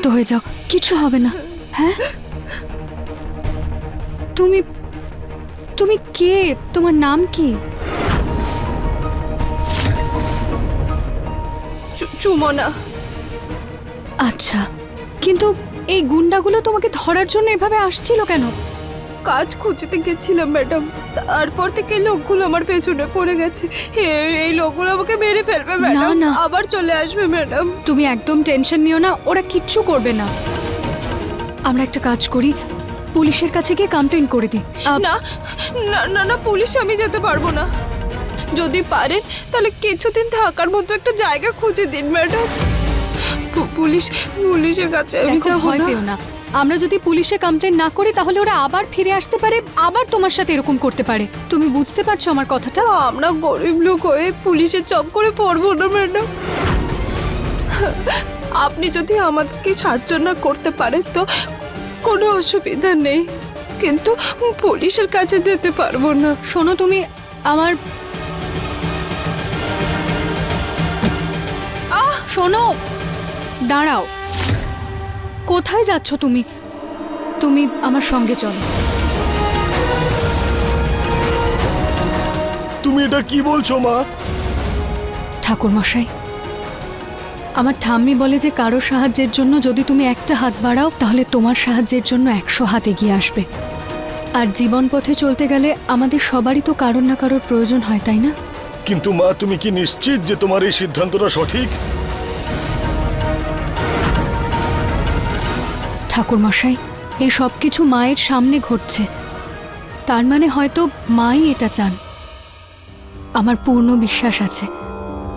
শান্ত হয়ে যাও। কিছু হবে না। হ্যাঁ? তুমি তুমি কে? তোমার নাম কি? চুমনা আচ্ছা কিন্তু এই গুন্ডাগুলো তোমাকে ধরার জন্য এভাবে আসছিল কেন? কাজ খুঁজতে গেছিলাম ম্যাডাম। তারপর থেকে লোকগুলো আমার পেছনে পড়ে গেছে। এই লোকগুলো আমাকে মেরে ফেলবে ম্যাডাম। না। আবার চলে আসবে ম্যাডাম। তুমি একদম টেনশন নিও না ওরা কিচ্ছু করবে না। আমরা একটা কাজ করি পুলিশের কাছে গিয়ে কমপ্লেন করে দিই। না না না না পুলিশ আমি যেতে পারব না। যদি পারেন তাহলে কিছুদিন থাকার মতো একটা জায়গা খুঁজে দিন ম্যাডাম। পুলিশ পুলিশের কাছে আমি দেখো, যাব ভয় না। পেও না। আমরা যদি পুলিশে কমপ্লেন না করি তাহলে ওরা আবার ফিরে আসতে পারে আবার তোমার সাথে এরকম করতে পারে। তুমি বুঝতে পারছ আমার কথাটা? আমরা গরিব লোক হয়ে পুলিশের চক্করে পড়ব না ম্যাডাম। আপনি যদি আমাদেরকে সাহায্য না করতে পারেন তো কোনো অসুবিধা নেই। কিন্তু পুলিশের কাছে যেতে পারব না। শোনো তুমি আমার আহ! শোনো দাঁড়াও। কোথায় যাচ্ছ তুমি? তুমি আমার সঙ্গে চলো। তুমি এটা কি বলছো মা? ঠাকুর মশাই আমার ঠাম্মি বলে যে কারও সাহায্যের জন্য যদি তুমি একটা হাত বাড়াও তাহলে তোমার সাহায্যের জন্য একশো হাত এগিয়ে আসবে। আর জীবন পথে চলতে গেলে আমাদের সবারই তো কারোর না কারোর প্রয়োজন হয় তাই না? কিন্তু মা তুমি কি নিশ্চিত যে তোমার এই সিদ্ধান্তটা সঠিক? ঠাকুর মশাই এই সব কিছু মায়ের সামনে ঘটছে। তার মানে হয়তো মাই এটা চান। আমার পূর্ণ বিশ্বাস আছে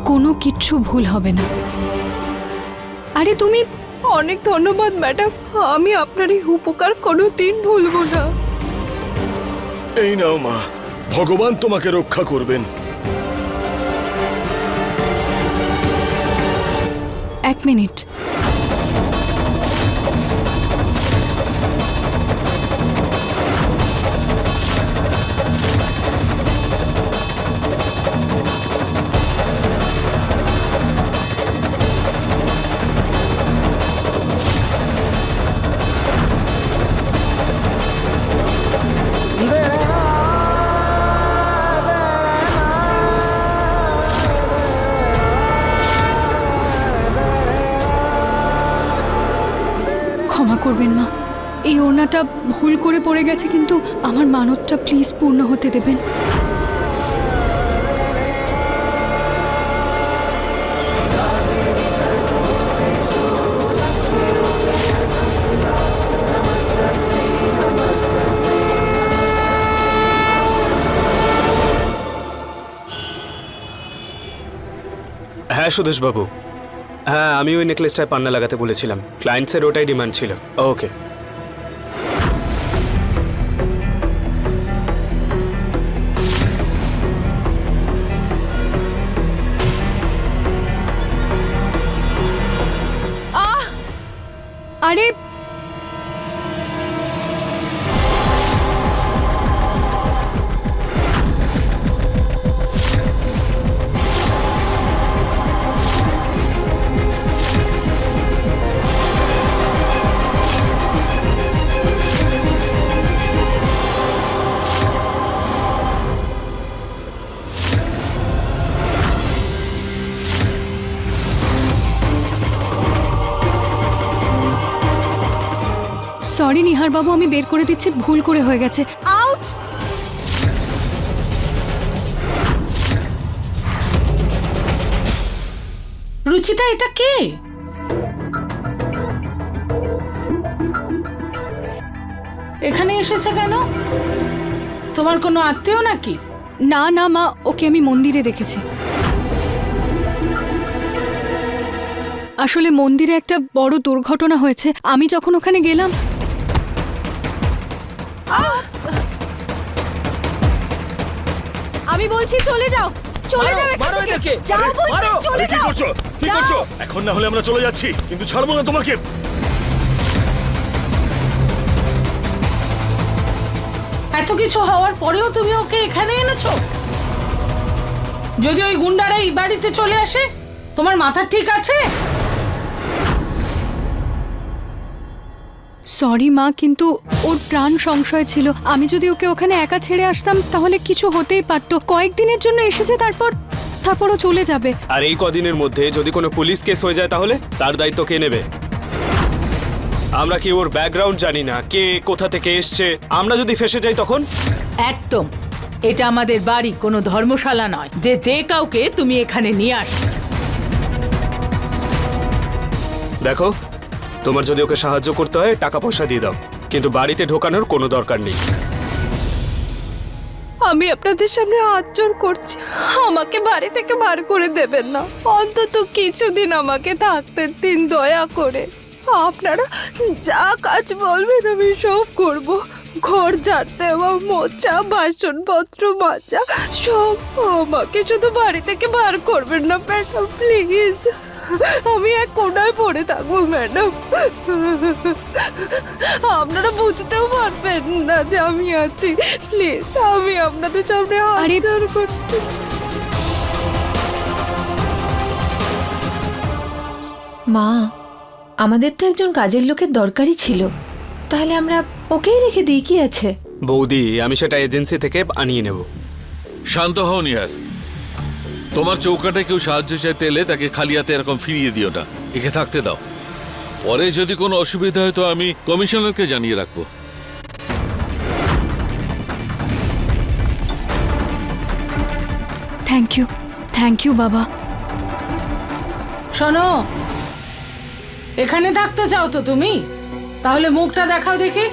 কোনো কিচ্ছু ভুল হবে না। আরে তুমি অনেক ধন্যবাদ ম্যাডাম। আমি আপনার এই উপকার কোনো দিন ভুলবো না। এই নাও মা। ভগবান তোমাকে রক্ষা করবেন। এক মিনিট। ওড়নাটা ভুল করে পড়ে গেছে, কিন্তু আমার মানতটা প্লিজ পূর্ণ হতে দেবেন। হ্যাঁ সুদেশ বাবু হ্যাঁ আমি ওই নেকলেসটায় পান্না লাগাতে বলেছিলাম। ক্লায়েন্টসের ওটাই ডিমান্ড ছিল। ওকে সরি নিহার বাবু আমি বের করে দিচ্ছি ভুল করে হয়ে গেছে। আউট রুচিতা এটা কে? এখানে এসেছে কেন? তোমার কোনো আত্মীয় নাকি? না না মা ওকে আমি মন্দিরে দেখেছি। আসলে মন্দিরে একটা বড় দুর্ঘটনা হয়েছে। আমি যখন ওখানে গেলাম আমি বলছি চলে যাও চলে যাও এখান থেকে। যাও বলছি চলে কি যাও। করছ? কি যাও। করছ? এখন না হলে আমরা চলে যাচ্ছি কিন্তু ছাড়বো না তোমাকে। এত কিছু হওয়ার পরেও তুমি ওকে এখানে এনেছো? যদি ওই গুন্ডারা এই বাড়িতে চলে আসে তোমার মাথা ঠিক আছে? সরি মা কিন্তু ওর প্রাণ সংশয় ছিল। আমি যদি ওকে ওখানে একা ছেড়ে আসতাম তাহলে কিছু হতেই পারতো। কয়েকদিনের জন্য এসেছে তারপর তারপর ও চলে যাবে। আর এই কদিনের মধ্যে যদি কোনো পুলিশ কেস হয়ে যায় তাহলে? তার দায়িত্ব কে নেবে? আমরা কি ওর ব্যাকগ্রাউন্ড জানি না? কে কোথা থেকে এসছে? আমরা যদি ফেসে যাই তখন? একদম। এটা আমাদের বাড়ি কোনো ধর্মশালা নয়। যে যে কাউকে তুমি এখানে নিয়ে আসবে দেখো তোমার যদি ওকে সাহায্য করতে হয় টাকা পয়সা দিয়ে দাও। কিন্তু বাড়িতে ঢোকানোর কোনো দরকার নেই। আমি আপনাদের সামনে জোর করছি। আমাকে বাড়ি থেকে বার করে দেবেন না। অন্তত কিছুদিন আমাকে থাকতে দিন দয়া করে। আপনারা যা কাজ বলবেন, আমি সব করব। ঘর ঝাড়তে দেওয়া মোচা বাসনপত্র মাজা সব আমাকে শুধু বাড়ি থেকে বার করবেন না ম্যাডাম প্লিজ। আমি এক কোনায় পড়ে থাকব ম্যাডাম। আপনারা বুঝতেও পারবেন না যে আমি আছি। প্লিজ আমি আপনাদের সামনে হাত করছি। মা আমাদের তো একজন কাজের লোকের দরকারই ছিল। তাহলে আমরা ওকেই রেখে দিই কি আছে? বৌদি আমি সেটা এজেন্সি থেকে আনিয়ে নেব। শান্ত হও নিহার। তোমার চৌকাটে কেউ সাহায্য চাইতে এলে তাকে খালি হাতে এরকম ফিরিয়ে দিও না। একে থাকতে দাও। পরে যদি কোনো অসুবিধা হয় তো আমি কমিশনারকে জানিয়ে রাখব। থ্যাংক ইউ থ্যাংক ইউ বাবা। শোনো এখানে থাকতে চাও তো তুমি? তাহলে মুখটা দেখাও দেখি।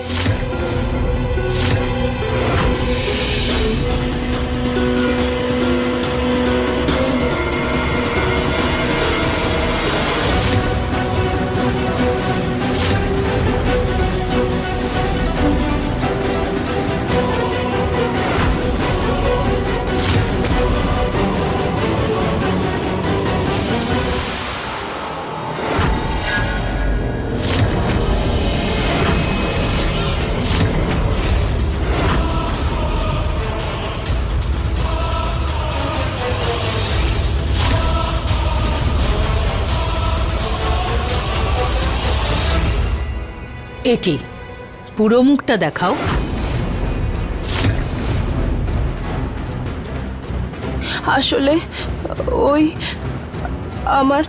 একে পুরো মুখটা দেখাও। আসলে ওই আমার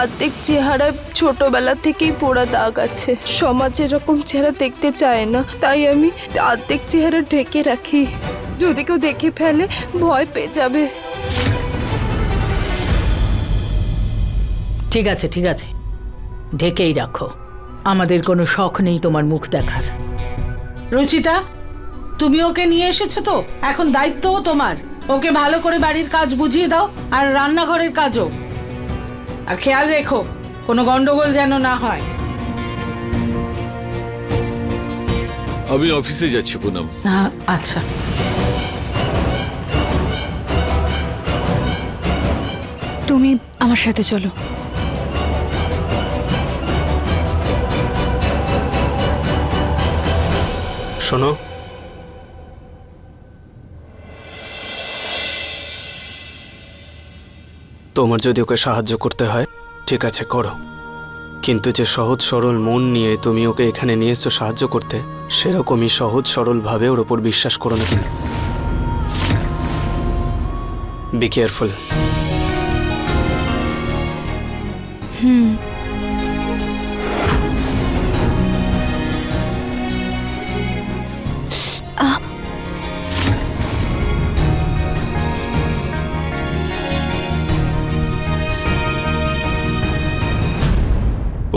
আর্ধেক চেহারায় ছোটবেলা থেকেই পোড়া দাগ আছে। সমাজ এরকম চেহারা দেখতে চায় না তাই আমি আর্ধেক চেহারা ঢেকে রাখি। যদি কেউ দেখে ফেলে ভয় পেয়ে যাবে। ঠিক আছে ঠিক আছে। ঢেকেই রাখো। আমাদের কোনো শখ নেই তোমার মুখ দেখার। রুচিতা তুমি ওকে নিয়ে এসেছ তো? এখন দায়িত্বও তোমার। ওকে ভালো করে বাড়ির কাজ বুঝিয়ে দাও আর রান্নাঘরের কাজও। আর খেয়াল রেখো কোনো গন্ডগোল যেন না হয়। আমি অফিসে যাচ্ছি পুনম। আচ্ছা। তুমি আমার সাথে চলো। শোনো। তোমার যদি ওকে সাহায্য করতে হয়, ঠিক আছে, করো। কিন্তু যে সহজ সরল মন নিয়ে তুমি ওকে এখানে নিয়ে সাহায্য করতে, সেরকমই সহজ সরলভাবে ওর ওপর বিশ্বাস করো না বি কেয়ারফুল হুম।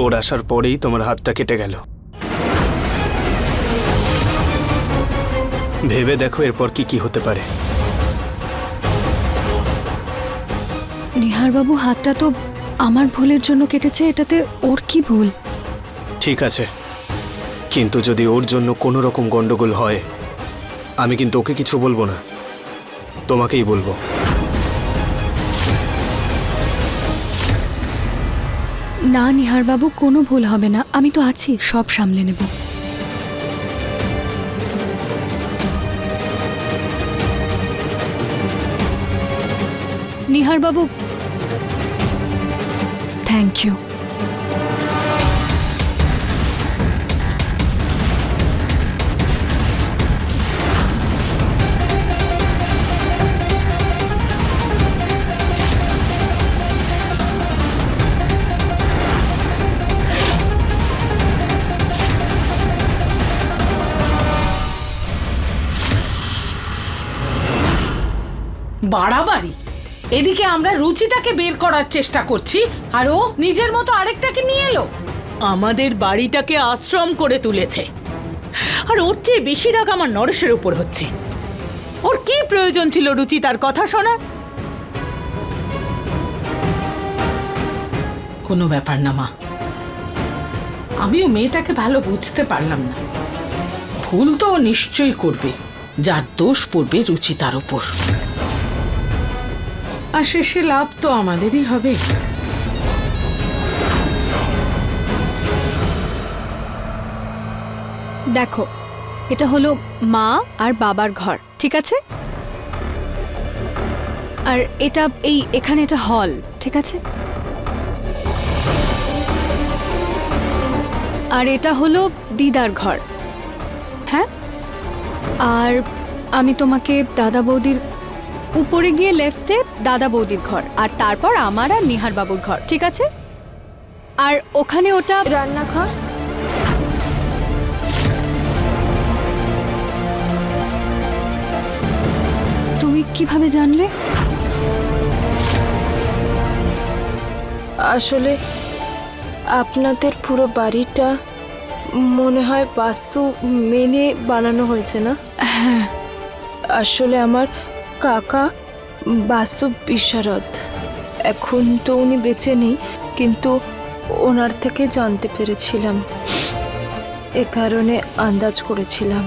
ওর আসার পরেই তোমার হাতটা কেটে গেল। ভেবে দেখো এরপর কি কি হতে পারে। নিহারবাবু হাতটা তো আমার ভুলের জন্য কেটেছে এটাতে ওর কি ভুল? ঠিক আছে। কিন্তু যদি ওর জন্য কোনো রকম গন্ডগোল হয় আমি কিন্তু ওকে কিছু বলব না। তোমাকেই বলব। না, নিহারবাবু, কোনো ভুল হবে না। আমি তো আছি, সব সামলে নেব। নিহারবাবু থ্যাংক ইউ বাড়াবাড়ি। এদিকে আমরা রুচিতাকে বের করার চেষ্টা করছি, আর ও নিজের মতো আরেকটাকে নিয়ে এলো। আমাদের বাড়িটাকে আশ্রম করে তুলেছে। আর ওর চেয়ে বেশি রাগ আমার নরেশের উপর হচ্ছে। ওর কি প্রয়োজন ছিল রুচি তার কথা শোনা? কোনো ব্যাপার না, মা। আমিও মেয়েটাকে ভালো বুঝতে পারলাম না। ভুল তো নিশ্চয়ই করবে, যার দোষ পড়বে রুচিতার উপর। আর শেষে লাভ তো আমাদেরই হবে। দেখো, এটা হলো মা আর বাবার ঘর, ঠিক আছে? আর এটা এই, এখানে এটা হল, ঠিক আছে? আর এটা হলো দিদার ঘর হ্যাঁ? আর আমি তোমাকে দাদা বৌদির উপরে গিয়ে লেফটে দাদা বৌদির ঘর আর তারপর আমার আর নিহার বাবুর ঘর ঠিক আছে? আর ওখানে ওটা রান্নাঘর? তুমি কীভাবে জানলে? আসলে আপনাদের পুরো বাড়িটা মনে হয় বাস্তু মেনে বানানো হয়েছে না? হ্যাঁ। আসলে আমার কাকা বাস্তব বিশারদ। এখন তো উনি বেঁচে নেই কিন্তু ওনার থেকে জানতে পেরেছিলাম। এ কারণে আন্দাজ করেছিলাম।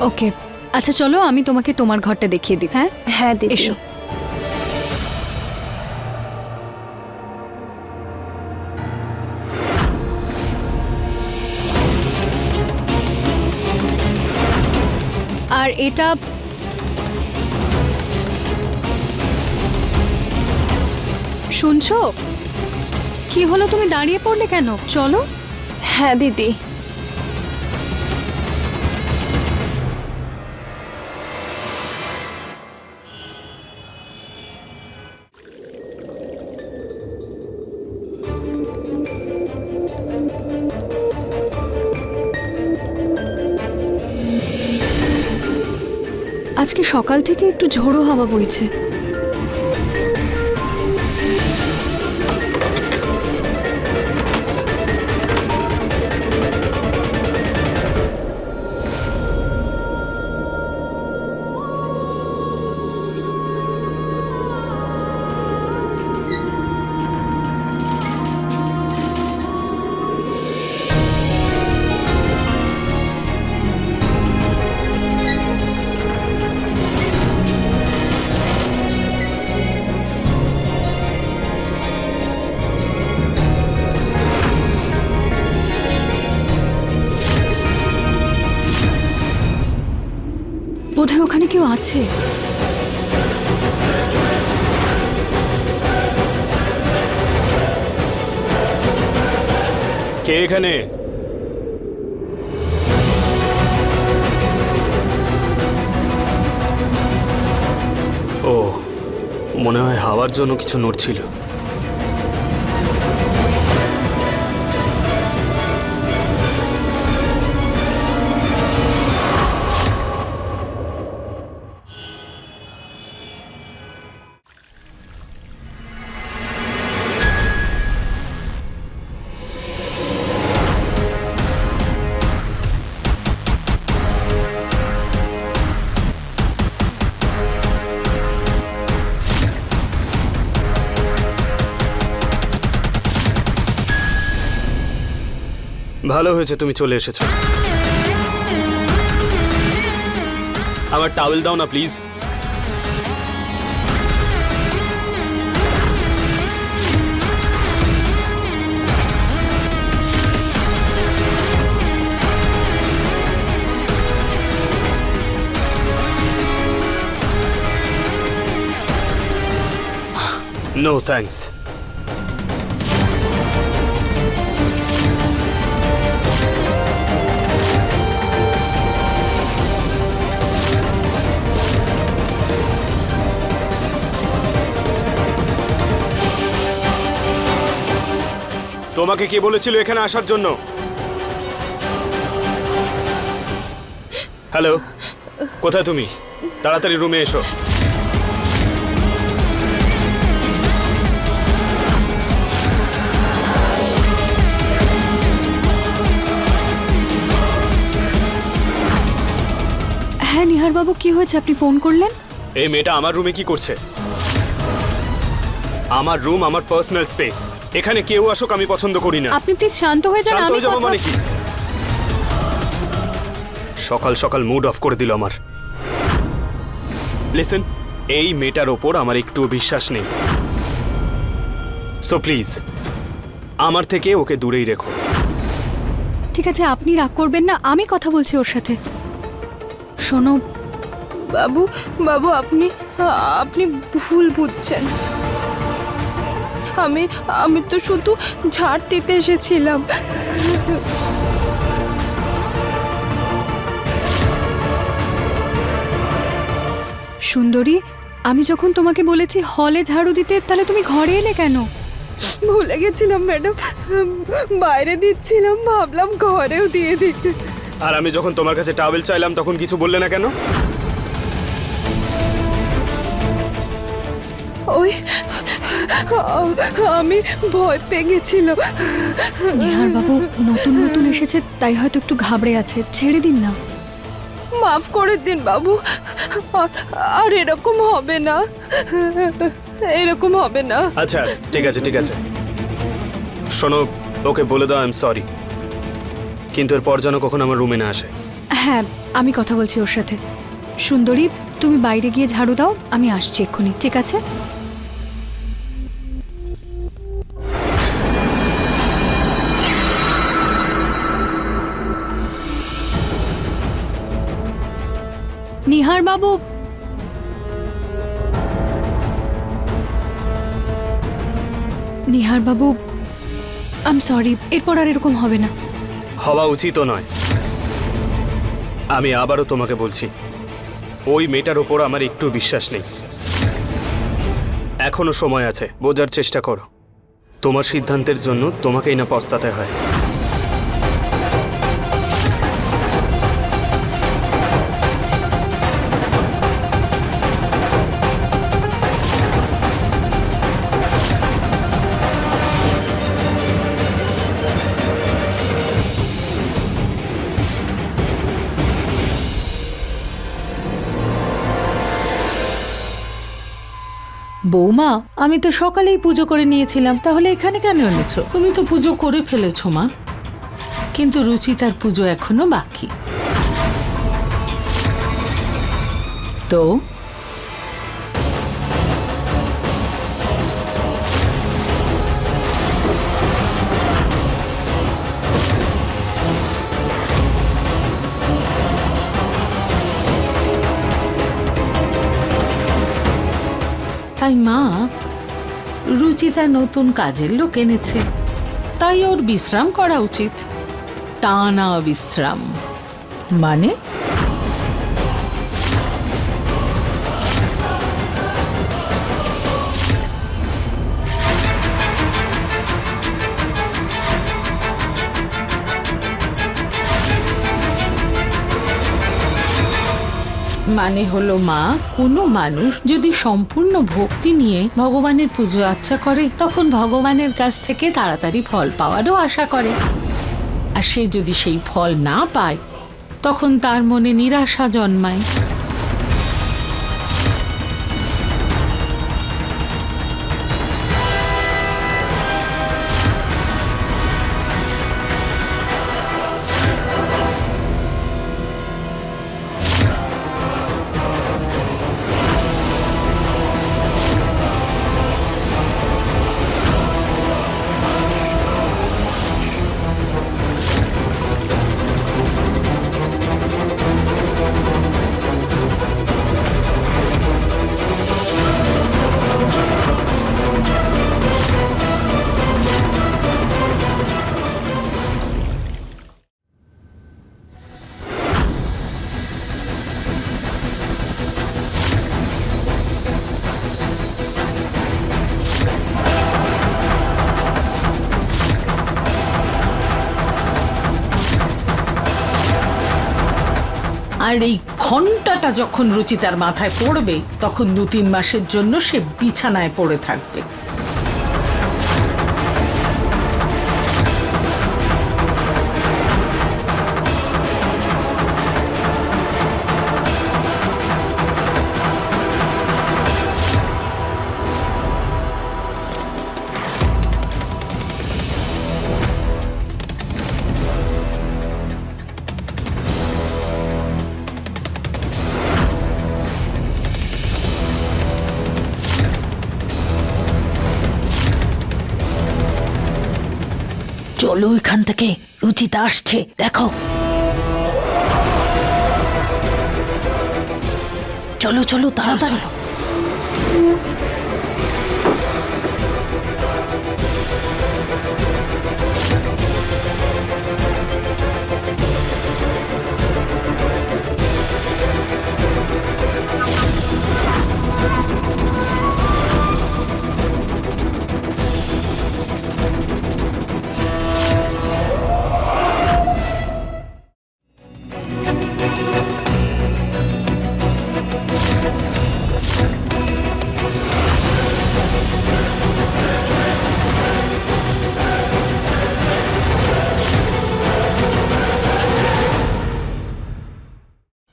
ওকে। আচ্ছা চলো আমি তোমাকে তোমার ঘরটা দেখিয়ে দিই হ্যাঁ? হ্যাঁ এসো। আর এটা শুনছো? কি হলো তুমি দাঁড়িয়ে পড়লে কেন? চলো। হ্যাঁ দিদি। আজকে সকাল থেকে একটু ঝোড়ো হাওয়া বইছে। বোধহয় ওখানে কেউ আছে। কে এখানে? ও মনে হয় হাওয়ার জন্য কিছু নড়ছিল। ভালো হয়েছে তুমি চলে এসেছ। আমার টাওয়েল দাও না প্লিজ নো থ্যাঙ্কস তোমাকে কে বলেছিল এখানে আসার জন্য? হ্যালো কোথায় তুমি? তাড়াতাড়ি রুমে এসো। হ্যাঁ নিহারবাবু কি হয়েছে? আপনি ফোন করলেন? এই মেয়েটা আমার রুমে কি করছে? আমার রুম আমার পার্সোনাল স্পেস এখানে কেউ আসুক আমি পছন্দ করি না। আপনি প্লিজ শান্ত হয়ে যান শান্ত আমি হয়ে যাব কথা- মানে কি? সকাল সকাল মুড অফ করে দিল আমার। লিসেন এই মেয়েটার ওপর আমার একটুও বিশ্বাস নেই। সো প্লিজ আমার থেকে ওকে দূরেই রেখো। ঠিক আছে আপনি রাগ করবেন না আমি কথা বলছি ওর সাথে। শোনো বাবু বাবু আপনি আপনি ভুল বুঝছেন। আমি আমি তো শুধু ঝাড় দিতে এসেছিলাম। সুন্দরী আমি যখন তোমাকে বলেছি হলে ঝাড়ু দিতে তাহলে তুমি ঘরে এলে কেন? ভুলে গেছিলাম ম্যাডাম। বাইরে দিচ্ছিলাম ভাবলাম ঘরেও দিয়ে দিতে আর আমি যখন তোমার কাছে টাওয়েল চাইলাম তখন কিছু বললে না কেন? ওই আমি ভয় পেয়ে গেছিলাম নিহার বাবু নতুন নতুন এসেছে তাই হয়তো একটু ঘাবড়ে আছে। ছেড়ে দিন না। মাফ করে দিন বাবু। আর- আর এরকম হবে না। এরকম হবে না। আচ্ছা ঠিক আছে ঠিক আছে। শোনো ওকে বলে দাও আই এম সরি কিন্তু এরপর যেন কখন আমার রুমে না আসে। হ্যাঁ আমি কথা বলছি ওর সাথে। সুন্দরী তুমি বাইরে গিয়ে ঝাড়ু দাও আমি আসছি এক্ষুনি ঠিক আছে? নিহার বাবু নিহার বাবু আম সরি এরপর আর এরকম হবে না। হওয়া উচিতও নয়। আমি আবারও তোমাকে বলছি, ওই মেয়েটার ওপর আমার একটু বিশ্বাস নেই। এখনও সময় আছে, বোঝার চেষ্টা করো। তোমার সিদ্ধান্তের জন্য তোমাকেই না পস্তাতে হয়। বৌমা আমি তো সকালেই পুজো করে নিয়েছিলাম তাহলে এখানে কেন এনেছো? তুমি তো পুজো করে ফেলেছো মা। কিন্তু রুচিতার পুজো এখনও বাকি। তো? তাই মা রুচিতা নতুন কাজের লোক এনেছে। তাই ওর বিশ্রাম করা উচিত। টানা বিশ্রাম। মানে? মানে হলো মা, কোনো মানুষ যদি সম্পূর্ণ ভক্তি নিয়ে ভগবানের পুজো আচ্ছা করে, তখন ভগবানের কাছ থেকে তাড়াতাড়ি ফল পাওয়ারও আশা করে। আর সে যদি সেই ফল না পায়, তখন তার মনে নিরাশা জন্মায়। আর এই ঘন্টাটা যখন রুচিতার মাথায় পড়বে, তখন দু তিন মাসের জন্য সে বিছানায় পড়ে থাকবে। চলো এখান থেকে। রুচিতা আসছে দেখো। চলো চলো তাড়াতাড়ি।